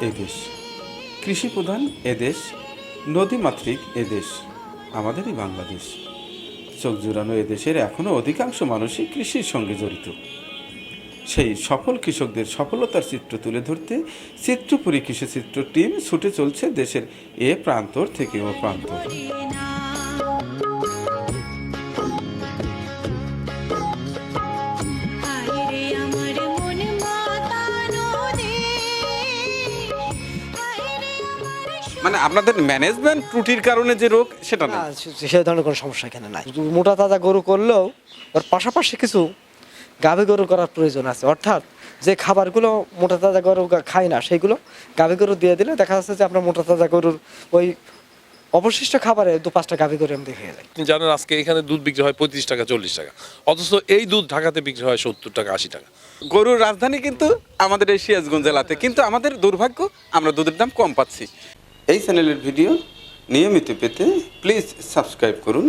সবুজ কৃষিপ্রধান কৃষি প্রধান এদেশ নদীমাতৃক এদেশ আমাদেরই বাংলাদেশ। চোখ জুড়ানো এদেশের এখনও অধিকাংশ মানুষই কৃষির সঙ্গে জড়িত। সেই সফল কৃষকদের সফলতার চিত্র তুলে ধরতে চিত্রপুরী কৃষিচিত্র টিম ছুটে চলছে দেশের এ প্রান্তর থেকে ও প্রান্তর। মানে আপনাদের ম্যানেজমেন্ট ত্রুটির কারণে যে রোগ সেটা না সে- ধরনের কোনো সমস্যা এখানে নাই। শুধু মোটা তাজা গরু করলেও ওর পাশাপাশি কিছু গাভী গরু করার প্রয়োজন আছে। অর্থাৎ যে খাবারগুলো মোটা তাজা গরু খায় না সেগুলো গাভী গরু দিয়ে দিলে দেখা যাচ্ছে যে আপনার মোটা তাজা গরুর ওই অবশিষ্ট খাবারে দু পাঁচটা গাভী গরু এমনি হয়ে যায়। আপনি জানেন আজকে এখানে দুধ বিক্রি হয় পঁয়ত্রিশ টাকা চল্লিশ টাকা। অথচ এই দুধ ঢাকাতে বিক্রি হয় সত্তর টাকা আশি টাকা। গরুর রাজধানী কিন্তু আমাদের এই সিরাজগঞ্জ জেলাতে কিন্তু আমাদের দুর্ভাগ্য আমরা দুধের দাম কম পাচ্ছি। এই চ্যানেলের ভিডিও নিয়মিত পেতে প্লিজ সাবস্ক্রাইব করুন,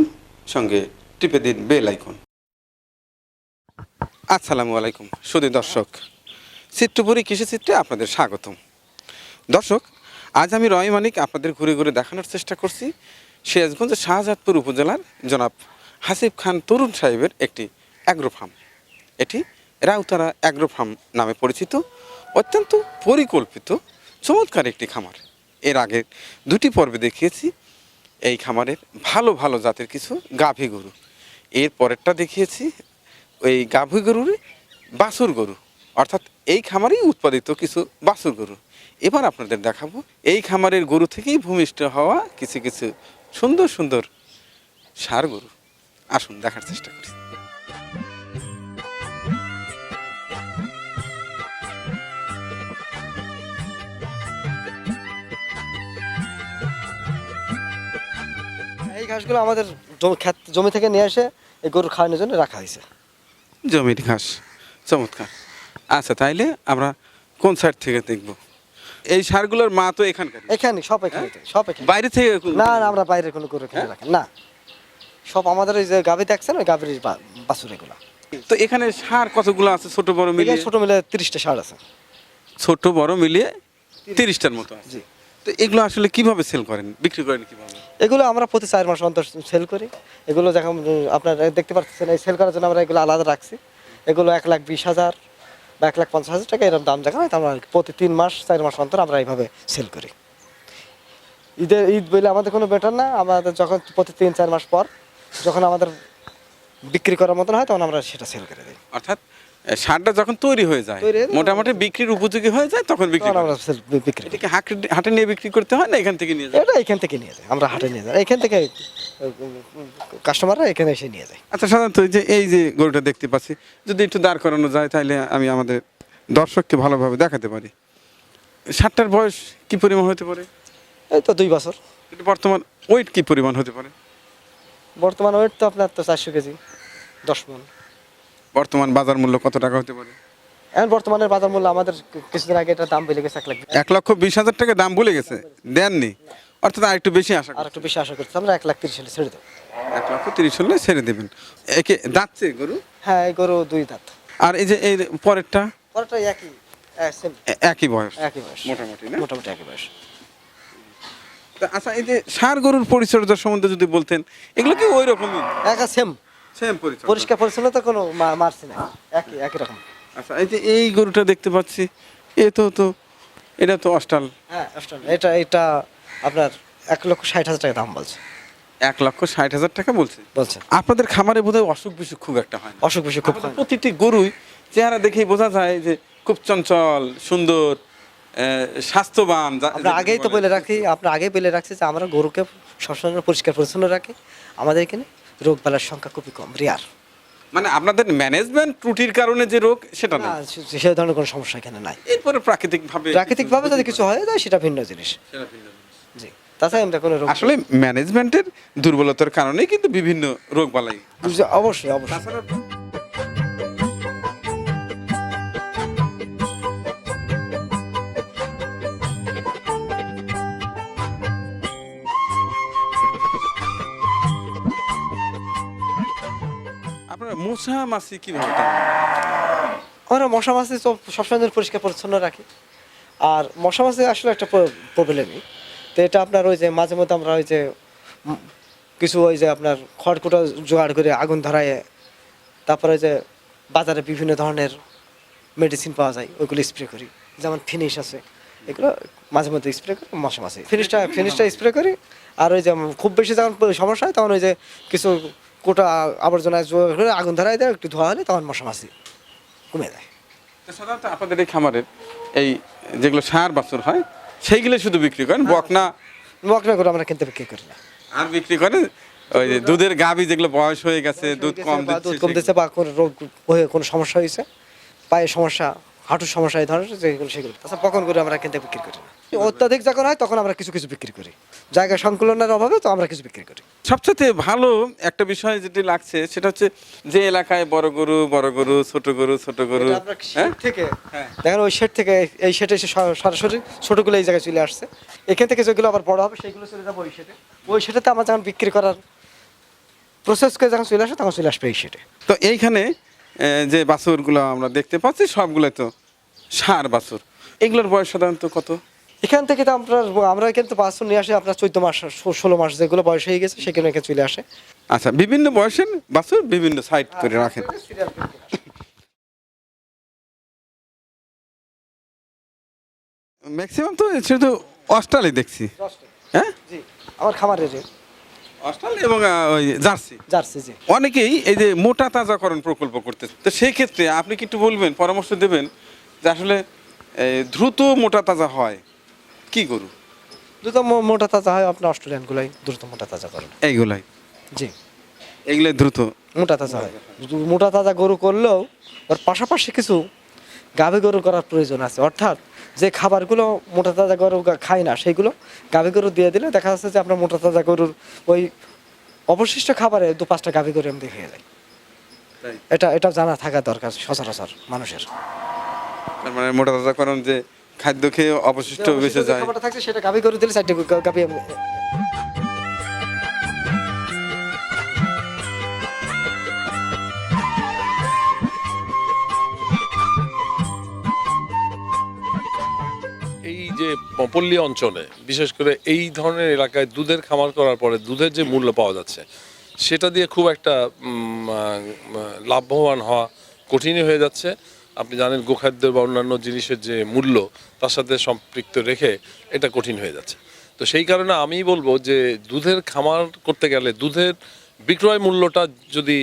সঙ্গে টিপে দিন বেল আইকন। আসসালামু আলাইকুম সুদী দর্শক। চিত্রপুরী কৃষিচিত্রে আপনাদের স্বাগতম। দর্শক, আজ আমি রয় মানিক আপনাদের ঘুরে ঘুরে দেখানোর চেষ্টা করছি সিরাজগঞ্জের শাহজাদপুর উপজেলার জনাব হাসিব খান তরুণ সাহেবের একটি অ্যাগ্রো ফার্ম এটি রাউতারা অ্যাগ্রো ফার্ম নামে পরিচিত, অত্যন্ত পরিকল্পিত, চমৎকার একটি খামার। এর আগে দুটি পর্বে দেখিয়েছি। এই খামারের ভালো ভালো জাতের কিছু গাভী গরু। এর পরেরটা দেখিয়েছি, ওই গাভী গরুর বাছুর গরু। অর্থাৎ এই খামারেই উৎপাদিত কিছু বাছুর গরু। এবার আপনাদের দেখাবো, এই খামারের গরু থেকেই ভূমিষ্ঠ হওয়া কিছু কিছু সুন্দর সুন্দর সার গরু। আসুন, দেখার চেষ্টা করি। ঘাসগুলো আমাদের জমি ক্ষেত জমি থেকে নিয়ে এসে এই গরু খাওয়ানোর জন্য রাখা হয়েছে। জমির ঘাস চমৎকার। আচ্ছা তাইলে আমরা কোন সাইড থেকে দেখব? এই সারগুলোর মা তো এখানকার এখানে সব এখানে সব এখানে। বাইরে থেকে না না আমরা বাইরে কোনো গরু এখানে রাখি না। সব আমাদের ওই যে গাভী দেখছেন ওই গাভীর বাছুর এগুলো। তো এখানে সার কতগুলো আছে ছোট বড় মিলিয়ে? ছোট মিলে তিরিশটা সার আছে। ছোট বড় মিলিয়ে তিরিশটার মতো আছে। জি। তো এগুলো আসলে কীভাবে সেল করেন বিক্রি করেন কীভাবে? এগুলো আমরা প্রতি চার মাস অন্তর সেল করি। এগুলো যখন, আপনার দেখতে পাচ্ছেন এই সেল করার জন্য আমরা এগুলো আলাদা রাখছি। এগুলো এক লাখ বিশ হাজার বা এক লাখ পঞ্চাশ হাজার টাকা এরকম দাম দেখা হয়। আমরা প্রতি তিন মাস, চার মাস অন্তর আমরা এইভাবে সেল করি। ঈদের, ঈদ বলে আমাদের কোনো বেটার না। আমাদের যখন প্রতি তিন, চার মাস পর যখন আমাদের বিক্রি করার মতন হয়, তখন আমরা সেটা সেল করে দিই। অর্থাৎ সারটা যখন তৈরি হয়ে যায় মোটামুটি বিক্রির উপযোগী হয়ে যায় তখন বিক্রি বিক্রি এটাকে হাটে নিয়ে বিক্রি করতে হয় না এখান থেকে নিয়ে যায়? এটা এখান থেকে নিয়ে যায় আমরা হাটে নিয়ে যাই। এখান থেকে কাস্টমাররা এখানে এসে নিয়ে যায়। আচ্ছা সাধারণত এই যে এই যে গরুটা দেখতে পাচ্ছি যদি একটু দাঁড় করানো যায় তাহলে আমি আমাদের দর্শককে ভালোভাবে দেখাতে পারি। সাতটার বয়স কি পরিমাণ হতে পারে? এই তো দুই বছর। বর্তমান ওয়েট কি পরিমাণ হতে পারে? বর্তমান ওয়েট তো আপনার তো চারশো কেজি দশ মন। বর্তমান বাজার মূল্য কত টাকা হতে পারে? এখন বর্তমানের বাজার মূল্য আমাদের কিছুদিন আগে এটার দাম বেড়ে গেছে এক লাখ এক লক্ষ বিশ হাজার টাকা দাম বলে গেছে? দেননি? অর্থাৎ আর একটু বেশি আশা আর একটু বেশি আশা করছি। আমরা এক লাখ তিরিশ হলে ছেড়ে দেবো। এক লক্ষ তিরিশ হলে ছেড়ে দেবেন। একে দাঁতছে গরু? হ্যাঁ এই গরু দুই দাঁত। আর এই যে এই পরেরটা? পরেরটা একই সেম একই বয়স। একই বয়স। মোটামুটি না? মোটামুটি একই বয়স। তা আচ্ছা এই যে সার গরুর পরিচর্যা সম্বন্ধে যদি বলতেন এগুলো কি ওই রকমই? একা সেম সেম পরিষ্কার পরিচ্ছন্নতা কোনো মারছি না। একই একই রকম। আচ্ছা এই যে এই গরুটা দেখতে পাচ্ছি এ তো তো এটা তো অষ্টাল হ্যাঁ অষ্টম। এটা এটা আপনার এক লক্ষ ষাট হাজার টাকা দাম বলছে। এক লক্ষ ষাট হাজার টাকা বলছে? বলছে। আপনাদের খামারে বোধহয় অসুখ বিসুখ খুব একটা হয় অসুখ বিসুখ খুব প্রতিটি গরুই চেহারা দেখেই বোঝা যায় যে খুব চঞ্চল সুন্দর স্বাস্থ্যবান আমরা আগেই তো বলে। রাখি আমরা আগেই বলে রাখছি যে আমরা গরুকে সবসময় পরিষ্কার পরিচ্ছন্ন রাখি। আমাদের এখানে রোগ বালার সংখ্যা খুবই কম রেয়ার মানে আপনাদের ম্যানেজমেন্ট ত্রুটির কারণে যে রোগ সেটা না সে ধরনের কোনো সমস্যা এখানে নাই। এরপরে প্রাকৃতিক ভাবে প্রাকৃতিকভাবে যদি কিছু হয় যায় সেটা ভিন্ন জিনিস। জি। তাছাড়া আমরা কোনো রোগ আসলে ম্যানেজমেন্টের দুর্বলতার কারণেই কিন্তু বিভিন্ন রোগ বালাই অবশ্যই অবশ্যই। মশা মাছি কীভাবে? আমরা মশা মাছি সব সবসময় পরিষ্কার পরিচ্ছন্ন রাখি। আর মশা মাছি আসলে একটা প্রবলেমই তো এটা আপনার ওই যে মাঝে মধ্যে আমরা ওই যে কিছু ওই যে আপনার খড়কুটো জোগাড় করে আগুন ধরায় তারপরে যে বাজারে বিভিন্ন ধরনের মেডিসিন পাওয়া যায়, ওইগুলো স্প্রে করি। যেমন ফিনিশ আছে, এগুলো মাঝে মধ্যে স্প্রে করি, মশা মাছি। ফিনিশটা ফিনিশটা স্প্রে করি, আর ওই যে খুব বেশি যখন সমস্যা হয়, তখন ওই যে কিছু কোটা আবর্জনা আগুন ধরায় দেয় একটু ধোয়া হলে তখন মশা মাছি কমে যায় সাধারণত আপনাদের এই খামারের এই যেগুলো সার বাছুর হয় সেইগুলো শুধু বিক্রি করেন? বকনা? বকনা করে আমরা কিনতে বিক্রি করি না। আর বিক্রি করেন? ওই যে দুধের গাভী যেগুলো বয়স হয়ে গেছে দুধ কম দুধ কম দিচ্ছে বা কোনো রোগ হয়ে কোনো সমস্যা হয়েছে পায়ের সমস্যা হাঁটুর সমস্যা এই ধরনের যেগুলো সেগুলো। তাছাড়া পকন করে আমরা কিনতে বিক্রি করি? না অত্যাধিক যখন হয় তখন আমরা কিছু কিছু বিক্রি করি। জায়গা সংকুলনের অভাবে তো আমরা কিছু বিক্রি করি। সবচেয়ে ভালো একটা বিষয় যেটি লাগছে সেটা হচ্ছে যে এলাকায় বড় গরু বড় গরু ছোট গরু ছোট গরু হ্যাঁ? থেকে? দেখেন ওই শেড থেকে এই শেডে এসে স- সরাসরি ছোটগুলো এই জায়গায় চলে আসছে। এখান থেকে যেগুলো আবার বড় হবে সেইগুলো চলে যাবে ওই শেডে। ওই শেডেতে আমার যখন বিক্রি করার প্রসেস করে যখন চলে আসে তখন চলে আসবে এই শেডে। তো এইখানে যে বাছুরগুলো আমরা দেখতে পাচ্ছি সবগুলো তো সার বাছুর। এগুলোর বয়স সাধারণত কত? এখান থেকে তো আপনার আমরা কিন্তু বাছুর নিয়ে আসি আপনার চোদ্দ মাস ষোলো মাস যেগুলো বয়স হয়ে গেছে সেখানে এখানে চলে আসে। আচ্ছা বিভিন্ন বয়সের বাছুর বিভিন্ন সাইড করে রাখেন। ম্যাক্সিমাম তো শুধু অস্ট্রালি দেখছি। হ্যাঁ? জি আমার খামারের অস্ট্রালি এবং ওই জার্সি। জার্সি জি। অনেকেই এই যে মোটা তাজাকরণ প্রকল্প করতেছে। তো সেই ক্ষেত্রে আপনি কি একটু বলবেন পরামর্শ দেবেন? যে আসলে এই, দ্রুত মোটা তাজা হয় কি গরু? দ্রুত মোটা তাজা হয় আপনার অস্ট্রেলিয়ানগুলাই দ্রুত মোটা তাজা করেন এইগুলাই? জি। এগুলাই দ্রুত? মোটা তাজা হয়। মোটা তাজা গরু করলেও ওর পাশাপাশি কিছু গাভী গরু করার প্রয়োজন আছে। অর্থাৎ যে খাবারগুলো মোটা তাজা গরু খায় না সেইগুলো গাভী গরু দিয়ে দিলে দেখা যাচ্ছে যে আপনার মোটা তাজা গরুর ওই অবশিষ্ট খাবারে দু পাঁচটা গাভী গরু এমনি হয়ে যায়। এটা এটা জানা থাকা দরকার সচরাচর মানুষের। তার মানে মোটা তাজাকরণ যে খাদ্য খেয়ে অবশিষ্ট বেঁচে যায়। খাবারটা থাকছে সেটা গাভী গরু দিলে চারটে গাভী এই যে পল্লী অঞ্চলে বিশেষ করে এই ধরনের এলাকায় দুধের খামার করার পরে দুধের যে মূল্য পাওয়া যাচ্ছে সেটা দিয়ে খুব একটা উম, লাভবান হওয়া কঠিনই হয়ে যাচ্ছে। আপনি জানেন গোখাদ্য বা অন্যান্য জিনিসের যে মূল্য, তার সাথে সম্পৃক্ত রেখে এটা কঠিন হয়ে যাচ্ছে। তো সেই কারণে আমি বলব যে দুধের খামার করতে গেলে দুধের বিক্রয় মূল্যটা যদি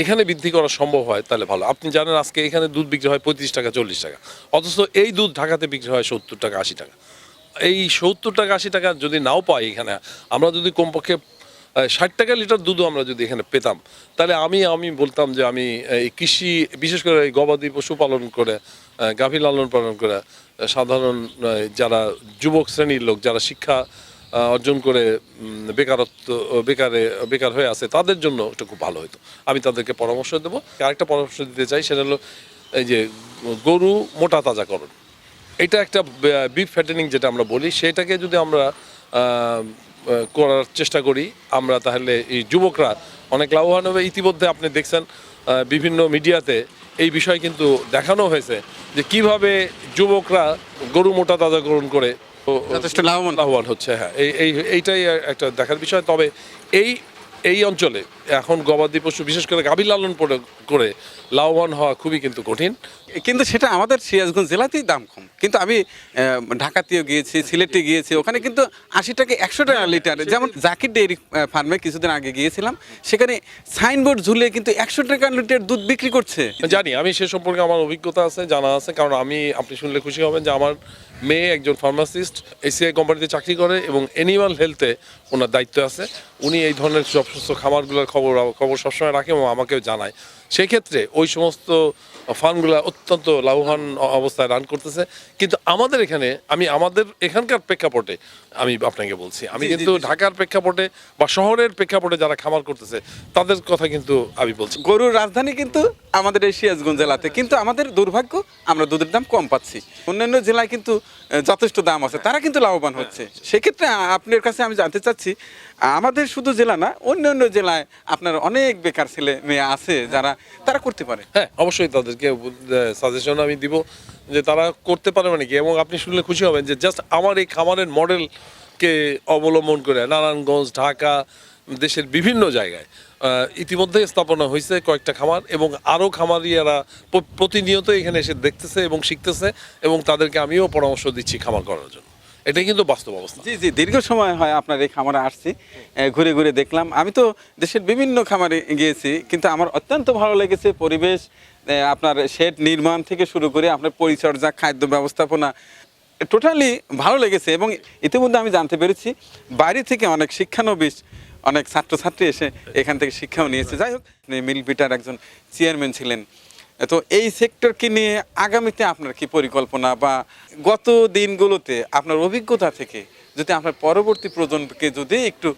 এখানে বৃদ্ধি করা সম্ভব হয়, তাহলে ভালো। আপনি জানেন আজকে এখানে দুধ বিক্রি হয় পঁয়ত্রিশ টাকা, চল্লিশ টাকা। অথচ এই দুধ ঢাকাতে বিক্রি হয় সত্তর টাকা, আশি টাকা। এই সত্তর টাকা, আশি টাকা যদি নাও পাই এখানে, আমরা যদি কমপক্ষে ষাট টাকা লিটার দুধও আমরা যদি এখানে পেতাম, তাহলে আমি আমি বলতাম যে আমি এই কৃষি, বিশেষ করে এই গবাদি পশু পালন করে গাভী লালন পালন করে সাধারণ যারা যুবক শ্রেণির লোক, যারা শিক্ষা অর্জন করে বেকারত্ব, বেকারে, বেকার হয়ে আছে, তাদের জন্য এটা খুব ভালো হতো আমি তাদেরকে পরামর্শ দেবো। আরেকটা পরামর্শ দিতে চাই, সেটা হলো এই যে গরু মোটা তাজাকরণ। এটা একটা বিফ ফ্যাটেনিং যেটা আমরা বলি, সেটাকে যদি আমরা করার চেষ্টা করি। আমরা তাহলে এই যুবকরা অনেক লাভবান হবে। ইতিমধ্যে আপনি দেখছেন বিভিন্ন মিডিয়াতে এই বিষয় কিন্তু দেখানো হয়েছে যে কীভাবে যুবকরা গরু মোটা তাজা গ্রহণ করে যথেষ্ট লাভবান। লাভবান হচ্ছে। হ্যাঁ এই এইটাই একটা দেখার বিষয়। তবে এই এই অঞ্চলে এখন গবাদি পশু বিশেষ করে গাভী লালন করে- করে লাভবান হওয়া খুবই কিন্তু কঠিন। কিন্তু সেটা আমাদের সিরাজগঞ্জ জেলাতেই দাম কম। কিন্তু আমি ঢাকাতেও গিয়েছি সিলেটে গিয়েছি ওখানে কিন্তু আশি টাকা একশো টাকা লিটার। যেমন জাকির ডেয়ারি ফার্মে কিছুদিন আগে গিয়েছিলাম সেখানে সাইনবোর্ড ঝুলে কিন্তু একশো টাকা লিটার দুধ বিক্রি করছে। জানি আমি সে সম্পর্কে আমার অভিজ্ঞতা আছে জানা আছে কারণ আমি আপনি শুনলে খুশি হবেন যে আমার মেয়ে, একজন ফার্মাসিস্ট এসিআই কোম্পানিতে চাকরি করে এবং অ্যানিমাল হেলথে ওনার দায়িত্ব আছে। উনি এই ধরনের সব সুস্থ খামারগুলোর খবর খবর সবসময় রাখে এবং আমাকেও জানায়। সেই ক্ষেত্রে ওই সমস্ত ফার্মগুলো অত্যন্ত লাভবান অবস্থায় রান করতেছে। কিন্তু আমাদের এখানে আমি আমাদের এখানকার প্রেক্ষাপটে আমি আপনাকে বলছি আমি কিন্তু ঢাকার প্রেক্ষাপটে বা শহরের প্রেক্ষাপটে যারা খামার করতেছে তাদের কথা কিন্তু আমি বলছি। গরুর রাজধানী কিন্তু আমাদের এই সিরাজগঞ্জ জেলাতে কিন্তু আমাদের দুর্ভাগ্য আমরা দুধের দাম কম পাচ্ছি। অন্যান্য জেলায় কিন্তু যথেষ্ট দাম আছে তারা কিন্তু লাভবান হচ্ছে। সেক্ষেত্রে আপনার কাছে আমি জানতে চাচ্ছি আমাদের শুধু জেলা না, অন্য অন্য জেলায় আপনার অনেক বেকার ছেলে মেয়ে আছে যারা তারা করতে পারে। হ্যাঁ অবশ্যই তাদেরকে সাজেশন আমি দিব যে তারা করতে পারে মানে কি? এবং আপনি শুনলে খুশি হবেন যে জাস্ট আমার এই খামারের মডেলকে অবলম্বন করে নারায়ণগঞ্জ, ঢাকা, দেশের বিভিন্ন জায়গায় ইতিমধ্যে স্থাপনা হয়েছে কয়েকটা খামার এবং আরও খামারিয়ারা প্রতিনিয়ত এখানে এসে দেখতেছে এবং শিখতেছে এবং তাদেরকে আমিও পরামর্শ দিচ্ছি খামার করার জন্য। এটাই কিন্তু বাস্তব অবস্থা। জি জি, দীর্ঘ সময় হয় আপনার এই খামারে আসছি ঘুরে ঘুরে দেখলাম। আমি তো দেশের বিভিন্ন খামারে গিয়েছি, কিন্তু আমার অত্যন্ত ভালো লেগেছে পরিবেশ আপনার শেড নির্মাণ থেকে শুরু করে আপনার পরিচর্যা, খাদ্য ব্যবস্থাপনা, টোটালি ভালো লেগেছে এবং ইতিমধ্যে আমি জানতে পেরেছি, বাইরে থেকে অনেক শিক্ষানবিশ, অনেক ছাত্রছাত্রী এসে এখান থেকে শিক্ষাও নিয়েছে। যাই হোক মিল বিটার একজন চেয়ারম্যান ছিলেন। তো এই সেক্টরকে নিয়ে আগামীতে আপনার কি পরিকল্পনা বা গত দিনগুলোতে আপনার অভিজ্ঞতা থেকে যদি আপনার পরবর্তী প্রজন্মকে যদি একটু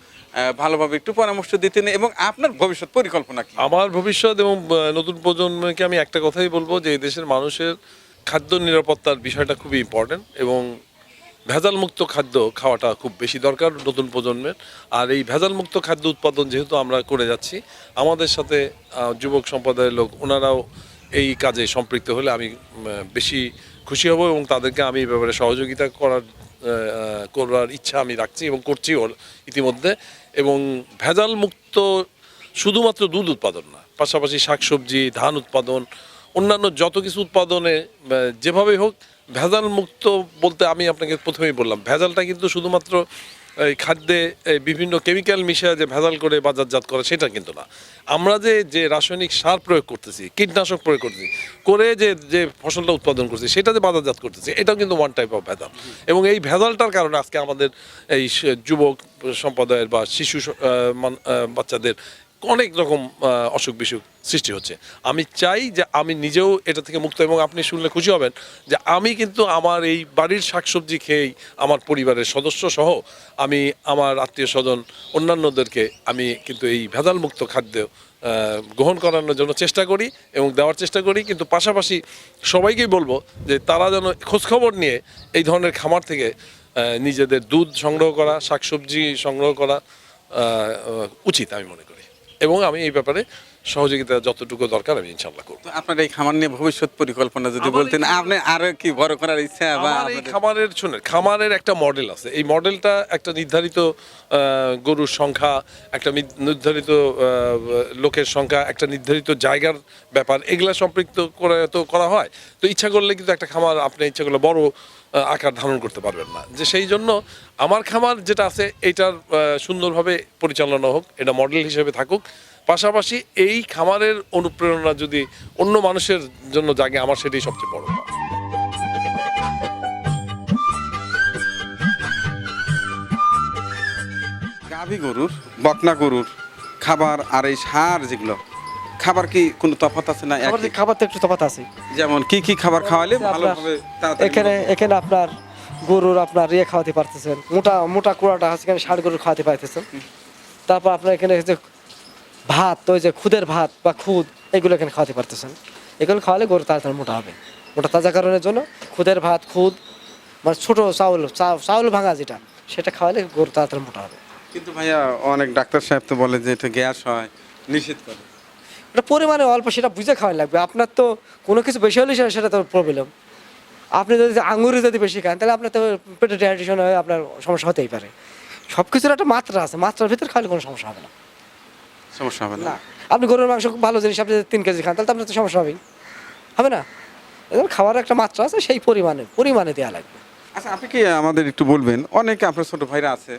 ভালোভাবে একটু পরামর্শ দিতেন এবং আপনার ভবিষ্যৎ পরিকল্পনা কি? আমার ভবিষ্যৎ এবং নতুন প্রজন্মকে আমি একটা কথাই বলব যে এই দেশের মানুষের খাদ্য নিরাপত্তার বিষয়টা খুবই ইম্পর্ট্যান্ট এবং ভেজাল মুক্ত খাদ্য খাওয়াটা খুব বেশি দরকার নতুন প্রজন্মের। আর এই ভেজাল মুক্ত খাদ্য উৎপাদন যেহেতু আমরা করে যাচ্ছি, আমাদের সাথে যুবক সম্প্রদায়ের লোক, ওনারাও এই কাজে সম্পৃক্ত হলে আমি বেশি খুশি হব এবং তাদেরকে আমি এই ব্যাপারে সহযোগিতা করার করার ইচ্ছা আমি রাখছি এবং করছি ওর ইতিমধ্যে। এবং ভেজাল মুক্ত শুধুমাত্র দুধ উৎপাদন না, পাশাপাশি শাকসবজি, ধান উৎপাদন, অন্যান্য যত কিছু উৎপাদনে যেভাবে হোক, ভেজাল মুক্ত বলতে আমি আপনাকে প্রথমেই বললাম, ভেজালটা কিন্তু শুধুমাত্র এই খাদ্যে বিভিন্ন কেমিক্যাল মিশিয়ে যে ভেজাল করে বাজারজাত করে, সেটা কিন্তু না। আমরা যে যে রাসায়নিক সার প্রয়োগ করতেছি, কীটনাশক প্রয়োগ করতেছি, করে যে যে ফসলটা উৎপাদন করছি সেটা যে বাজারজাত করতেছি, এটাও কিন্তু ওয়ান টাইপ অফ ভেজাল। এবং এই ভেজালটার কারণে আজকে আমাদের এই যুবক সম্প্রদায়ের বা শিশু বাচ্চাদের অনেক রকম অসুখ বিসুখ সৃষ্টি হচ্ছে। আমি চাই যে আমি নিজেও এটা থেকে মুক্ত এবং আপনি শুনলে খুশি হবেন যে আমি কিন্তু আমার এই বাড়ির শাকসবজি খেয়েই আমার পরিবারের সদস্য সহ আমি আমার আত্মীয় স্বজন, অন্যান্যদেরকে আমি কিন্তু এই ভেজাল মুক্ত খাদ্য গ্রহণ করানোর জন্য চেষ্টা করি এবং দেওয়ার চেষ্টা করি। কিন্তু পাশাপাশি সবাইকেই বলব যে তারা যেন খোঁজখবর নিয়ে এই ধরনের খামার থেকে নিজেদের দুধ সংগ্রহ করা, শাকসবজি সংগ্রহ করা উচিত আমি মনে করি। এবং আমি এই ব্যাপারে সহযোগিতা যতটুকু দরকার আমি ইনশাল্লাহ করব। আপনার এই খামার নিয়ে ভবিষ্যৎ পরিকল্পনা যদি বলতেন আপনি আরও কি বড় করার ইচ্ছা বা এই খামারের শুনে খামারের একটা মডেল আছে। এই মডেলটা একটা নির্ধারিত গরুর সংখ্যা একটা নির্ধারিত লোকের সংখ্যা একটা নির্ধারিত জায়গার ব্যাপার এগুলা সম্পৃক্ত করে তো করা হয়। তো ইচ্ছা করলে কিন্তু একটা খামার আপনি ইচ্ছা করলে বড় আকার ধারণ করতে পারবেন না যে সেই জন্য আমার খামার যেটা আছে এইটার আহ, সুন্দরভাবে পরিচালনা হোক এটা মডেল হিসেবে থাকুক পাশাপাশি এই খামারের অনুপ্রেরণা যদি অন্য মানুষের জন্য জাগে আমার সেটাই সবচেয়ে বড়। গাভী গরুর বকনা গরুর খাবার আর এই সার যেগুলো খাবার কি কোনো তফাৎ আছে না খাবার? খাবার তো একটু তফাৎ আছে। যেমন কি কি খাবার খাওয়ালে ভালোভাবে এখানে এখানে আপনার গরুর আপনার ইয়ে খাওয়াতে পারতেছেন। মোটা মোটা কুড়াটা আছে এখানে ষাট গরুর খাওয়াতে পারতেছেন। তারপর আপনার এখানে যে ভাত ওই যে খুদের ভাত বা খুদ এগুলো এখানে খাওয়াতে পারতেছেন। এগুলো খাওয়ালে গরু তাড়াতাড়ি মোটা হবে। মোটা তাজা কারণের জন্য খুদের ভাত খুদ মানে ছোট চাউল চাউল ভাঙা যেটা সেটা খাওয়ালে গরু তাড়াতাড়ি মোটা হবে। কিন্তু ভাইয়া অনেক ডাক্তার সাহেব তো বলে যে এটা গ্যাস হয় নিষেধ করে। এটা পরিমাণে অল্প সেটা বুঝে খাওয়াই লাগবে। আপনার তো কোনো কিছু বেশি হলে সেটা- সেটা তো প্রবলেম আপনি যদি আঙুরে যদি বেশি খান তাহলে আপনার তো পেটে ডাইজেশন হয়ে আপনার সমস্যা হতেই পারে। সব কিছুর একটা মাত্রা আছে। মাত্রার ভিতরে খাওয়ালে কোনো সমস্যা হবে না। সমস্যা হবে না। আপনি গরুর মাংস ভালো জিনিস আপনি যদি তিন কেজি খান তাহলে তো আপনার তো সমস্যা হবেই। হবে না? এবার খাওয়ার একটা মাত্রা আছে সেই পরিমাণে পরিমাণে দেওয়া লাগবে। আচ্ছা আপনি কি আমাদের একটু বলবেন? অনেকে আপনার ছোট ভাইরা আছে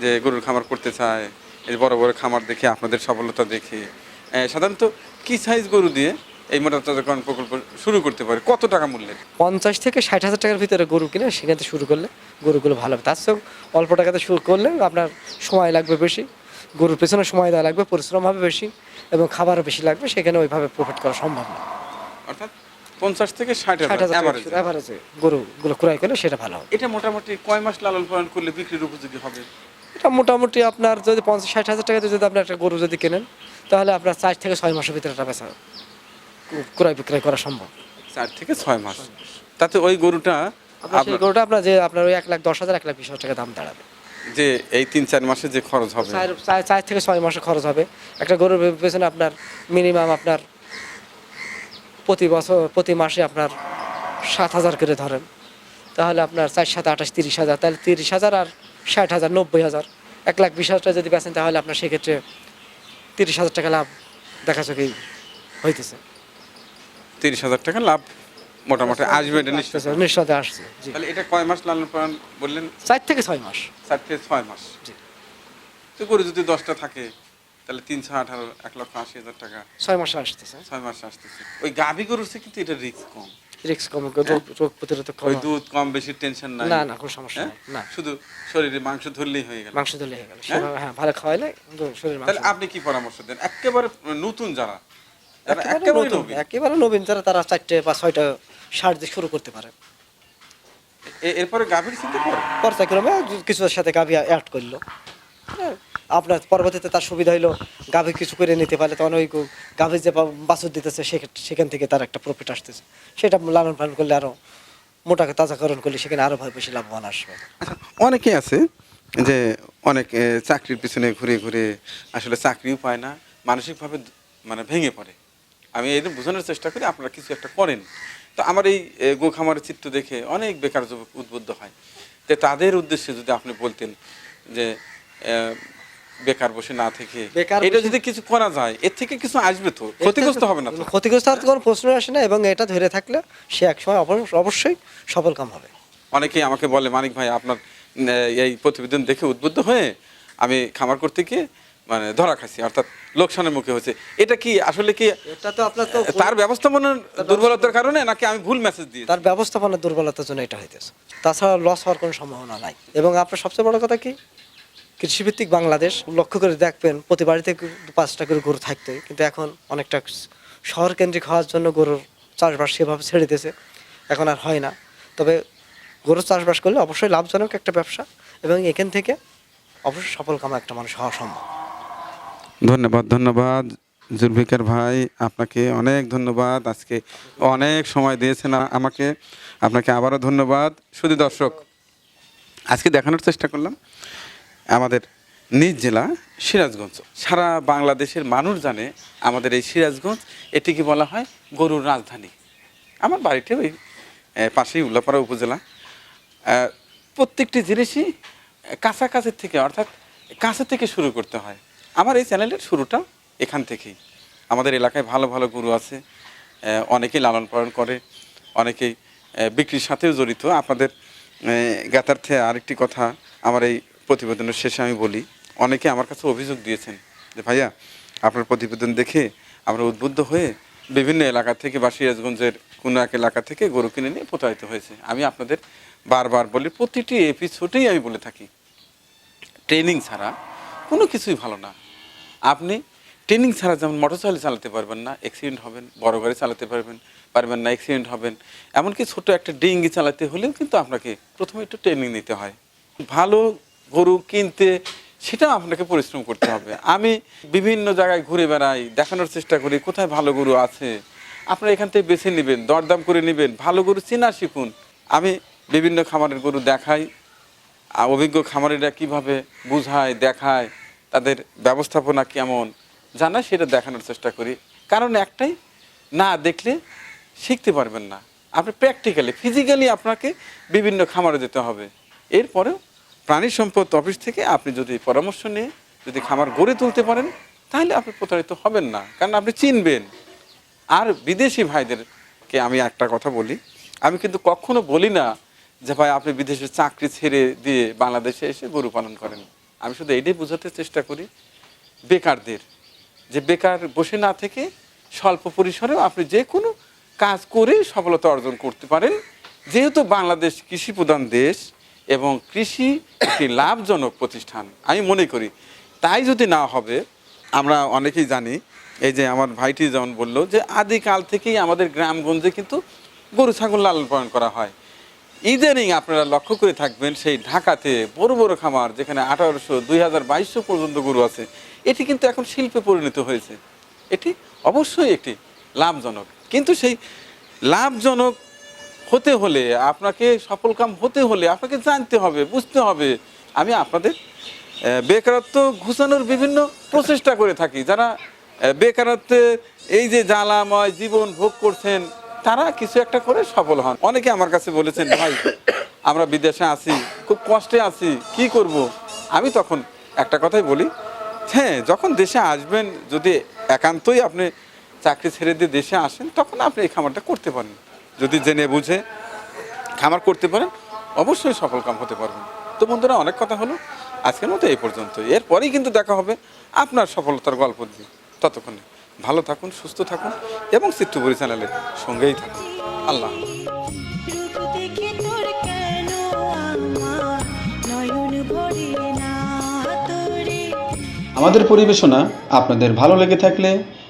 যে গরুর খামার করতে চায় এই বড় বড় খামার দেখে আপনাদের সফলতা দেখে। সাধারণত কি সাইজ গরু দিয়ে এই মোটা তাজাকরণ প্রকল্প শুরু করতে পারে? কত টাকা মূল্যের? পঞ্চাশ থেকে ষাট হাজার টাকার ভিতরে গরু কিনে সেখান থেকে শুরু করলে গরুগুলো ভালো হবে। তার সঙ্গে অল্প টাকাতে শুরু করলে আপনার সময় লাগবে বেশি গরুর পেছনে সময় দেওয়া লাগবে পরিশ্রম হবে বেশি এবং খাবারও বেশি লাগবে সেখানে ওইভাবে প্রফিট করা সম্ভব না। অর্থাৎ পঞ্চাশ থেকে ষাট হাজার গরুগুলো ক্রয় করলে সেটা ভালো হবে। এটা মোটামুটি কয় মাস লালন পালন করলে বিক্রির উপযোগী হবে? এটা মোটামুটি আপনার যদি পঞ্চাশ ষাট হাজার টাকাতে যদি আপনার একটা গরু যদি কেনেন তাহলে আপনার চার থেকে ছয় মাসের ভিতরে একটা বেচা ক্রয় বিক্রয় করা সম্ভব। চার থেকে ছয় মাস? তাতে ওই গরুটা সেই গরুটা আপনার যে আপনার ওই এক লাখ দশ হাজার এক লাখ বিশ হাজার টাকা দাম দাঁড়াবে। যে এই তিন চার মাসে যে খরচ হবে। চার থেকে ছয় মাসে খরচ হবে। একটা গরুর পেছনে আপনার মিনিমাম আপনার প্রতি বছর প্রতি মাসে আপনার সাত হাজার করে ধরেন। তাহলে আপনার চার সাত আঠাশ তিরিশ হাজার। তাহলে তিরিশ হাজার আর ষাট হাজার নব্বই হাজার। এক লাখ বিশ হাজার যদি বেচেন তাহলে আপনার সেক্ষেত্রে তিরিশ হাজার টাকা লাভ দেখা চোখে হইতেছে। তিরিশ হাজার টাকা লাভ মোটামুটি আসবে এটা নিশ্চয় নিঃসন্দেহে আসছে তাহলে এটা কয় মাস লালন পালন বললেন? চার থেকে ছয় মাস। চার থেকে ছয় মাস। তো গরু যদি দশটা থাকে তাহলে তিনশো আঠারো এক লক্ষ আশি হাজার টাকা। ছয় মাসে আসতেছে। ছয় মাস আসতেছে। ওই গাভী গরুর চেয়ে কিন্তু এটা রিস্ক কম। রিক্স কম রোগ রোগ প্রতিরোধক ওই দুধ কম বেশি টেনশন নাই। না না কোনো সমস্যা হ্যাঁ? নেই না। শুধু শরীরে মাংস ধরলেই হয়ে গেল। মাংস দিলে হয়ে গেল। সেভাবে হ্যাঁ ভালো খাওয়াইলে শরীর মাংস তাহলে আপনি কি পরামর্শ দেন? একেবারে নতুন যারা একেবারে নবীন। একেবারে নবীন যারা তারা চারটে বা ছয়টা ষাট দিয়ে শুরু করতে পারে। এরপরে গাভীর চিন্তা করে? পর্যায়ক্রমে কিছুর সাথে গাভী অ্যাড করল। হ্যাঁ, আপনার পরবর্তীতে তার সুবিধা হলো গাভী কিছু করে নিতে পারলে তখন ওই গাভীর যে বাছুর দিতেছে সেখান থেকে তার একটা প্রফিট আসতেছে। সেটা লালন পালন করলে আরও মোটাকে তাজাকরণ করলে সেখানে আরও ভালো বেশি লাভবান আসবে। আচ্ছা অনেকে আছে যে অনেক চাকরির পিছনে ঘুরে ঘুরে আসলে চাকরিও পায় না মানসিকভাবে মানে ভেঙে পড়ে। আমি এটা বোঝানোর চেষ্টা করি আপনারা কিছু একটা করেন। তো আমার এই এ, গো খামারের চিত্র দেখে অনেক বেকার যুবক উদ্বুদ্ধ হয়। তো তাদের উদ্দেশ্যে যদি আপনি বলতেন যে বেকার বসে না থেকে। বেকার এটা যদি কিছু করা যায় এর থেকে কিছু আসবে তো? ক্ষতিগ্রস্ত হবে না ক্ষতিগ্রস্ত হওয়ার কোনো প্রশ্ন আসে না এবং এটা ধরে থাকলে সে একসময় অবশ্য- অবশ্যই সফল কাম হবে। অনেকেই আমাকে বলে মানিক ভাই আপনার এই প্রতিবেদন দেখে উদ্বুদ্ধ হয়ে আমি খামার করতে গিয়ে মানে ধরা খাচ্ছি অর্থাৎ লোকসানের মুখে হয়েছে। এটা কি আসলে কি এটা তো আপনার তো তার ব্যবস্থাপনার দুর্বলতার কারণে নাকি আমি ভুল মেসেজ দিই তার ব্যবস্থাপনার দুর্বলতার জন্য এটা হইতেছে। তাছাড়া লস হওয়ার কোনো সম্ভাবনা নাই। এবং আপনার সবচেয়ে বড় কথা কি? কৃষিভিত্তিক বাংলাদেশ, লক্ষ্য করে দেখবেন প্রতি বাড়িতে পাঁচটা করে গরু থাকতে কিন্তু এখন অনেকটা শহর কেন্দ্রিক হওয়ার জন্য গরুর চাষবাস সেভাবে ছেড়ে দিয়েছে। এখন আর হয় না। তবে গরুর চাষবাস করলে অবশ্যই লাভজনক একটা ব্যবসা এবং এখান থেকে অবশ্যই সফল কামা একটা মানুষ হওয়া সম্ভব। ধন্যবাদ ধন্যবাদ জুলফিকার ভাই। আপনাকে অনেক ধন্যবাদ। আজকে অনেক সময় দিয়েছেন আমাকে। আপনাকে আবারও ধন্যবাদ। শুধু দর্শক, আজকে দেখানোর চেষ্টা করলাম। আমাদের নিজ জেলা সিরাজগঞ্জ। সারা বাংলাদেশের মানুষ জানে আমাদের এই সিরাজগঞ্জ, এটিকে বলা হয় গরুর রাজধানী। আমার বাড়িতে ওই পাশেই উল্লাপাড়া উপজেলা। প্রত্যেকটি জিনিসই কাছাকাছি থেকে, অর্থাৎ কাছে থেকে শুরু করতে হয়। আমার এই চ্যানেলের শুরুটা এখান থেকেই। আমাদের এলাকায় ভালো ভালো গরু আছে অনেকেই লালন পালন করে, অনেকেই বিক্রির সাথেও জড়িত। আপনাদের জ্ঞাতার্থে আরেকটি কথা, আমার এই প্রতিবেদনের শেষে আমি বলি, অনেকে আমার কাছে অভিযোগ দিয়েছেন যে, ভাইয়া, আপনার প্রতিবেদন দেখে আমরা উদ্বুদ্ধ হয়ে বিভিন্ন এলাকা থেকে বা সিরাজগঞ্জের কোনো এক এলাকা থেকে গরু কিনে নিয়ে প্রতারিত হয়েছে। আমি আপনাদের বারবার বলি, প্রতিটি এপিসোডেই আমি বলে থাকি, ট্রেনিং ছাড়া কোনো কিছুই ভালো না। আপনি ট্রেনিং ছাড়া যেমন মোটর সাইকেল চালাতে পারবেন না অ্যাক্সিডেন্ট হবেন, বড় গাড়ি চালাতে পারবেন পারবেন না অ্যাক্সিডেন্ট হবেন, এমনকি ছোট একটা ডিঙ্গি চালাতে হলেও কিন্তু আপনাকে প্রথমে একটু ট্রেনিং নিতে হয়। ভালো গরু কিনতে সেটাও আপনাকে পরিশ্রম করতে হবে। আমি বিভিন্ন জায়গায় ঘুরে বেড়াই, দেখানোর চেষ্টা করি, কোথায় ভালো গরু আছে। আপনারা এখান থেকে বেছে নেবেন, দরদাম করে নেবেন। ভালো গরু চেনা শিখুন। আমি বিভিন্ন খামারের গরু দেখাই অভিজ্ঞ খামারিরা কীভাবে বুঝায়, দেখায়, তাদের ব্যবস্থাপনা কেমন জানা সেটা দেখানোর চেষ্টা করি। কারণ একটাই, না দেখলে শিখতে পারবেন না। আপনি প্র্যাকটিক্যালি ফিজিক্যালি আপনাকে বিভিন্ন খামারে যেতে হবে। এরপরেও প্রাণী সম্পদ অফিস থেকে আপনি যদি পরামর্শ নিয়ে যদি খামার গড়ে তুলতে পারেন, তাহলে আপনি প্রতারিত হবেন না। কারণ আপনি চিনবেন। আর বিদেশি ভাইদেরকে আমি একটা কথা বলি। আমি কিন্তু কখনো বলি না যে, ভাই, আপনি বিদেশে চাকরি ছেড়ে দিয়ে বাংলাদেশে এসে গরু পালন করেন। আমি শুধু এটাই বোঝাতে চেষ্টা করি, বেকারদের। যে বেকার বসে না থেকে স্বল্প পরিসরেও আপনি যে কোনো কাজ করে সফলতা অর্জন করতে পারেন। যেহেতু বাংলাদেশ কৃষি প্রধান দেশ এবং কৃষি একটি লাভজনক প্রতিষ্ঠান। আমি মনে করি, তাই যদি না হবে, আমরা অনেকেই জানি, এই যে আমার ভাইটি যেমন বলল যে আদিকাল থেকেই আমাদের গ্রামগঞ্জে কিন্তু গরু, ছাগল লালন পালন করা হয়। ইদানিং আপনারা লক্ষ্য করে থাকবেন, সেই ঢাকাতে বড় বড় খামার যেখানে আঠারোশো, দুই হাজার বাইশশো পর্যন্ত গরু আছে, এটি কিন্তু এখন শিল্পে পরিণত হয়েছে। এটি অবশ্যই একটি লাভজনক। কিন্তু সেই লাভজনক হতে হলে, আপনাকে সফল কাম হতে হলে আপনাকে জানতে হবে, বুঝতে হবে। আমি আপনাদের বেকারত্ব ঘুষানোর বিভিন্ন প্রচেষ্টা করে থাকি। যারা বেকারত্বে এই যে জ্বালাময় জীবন ভোগ করছেন, তারা কিছু একটা করে সফল হন। অনেকে আমার কাছে বলেছেন, ভাই, আমরা বিদেশে আছি, খুব কষ্টে আছি, কি করব? আমি তখন একটা কথাই বলি হ্যাঁ যখন দেশে আসবেন, যদি একান্তই আপনি চাকরি ছেড়ে দিয়ে দেশে আসেন, তখন আপনি এই খামারটা করতে পারেন। যদি জেনে বুঝে খামার করতে পারেন অবশ্যই সফল কাম হতে পারবেন তো বন্ধুরা, অনেক কথা হলো। আজকের মতো এই পর্যন্ত এরপরেই কিন্তু দেখা হবে আপনার সফলতার গল্প দিয়ে ততক্ষণে ভালো থাকুন, সুস্থ থাকুন এবং চিত্রপুরী চ্যানেলের সঙ্গেই থাকুন। আল্লাহ আমাদের পরিবেশনা আপনাদের ভালো লেগে থাকলে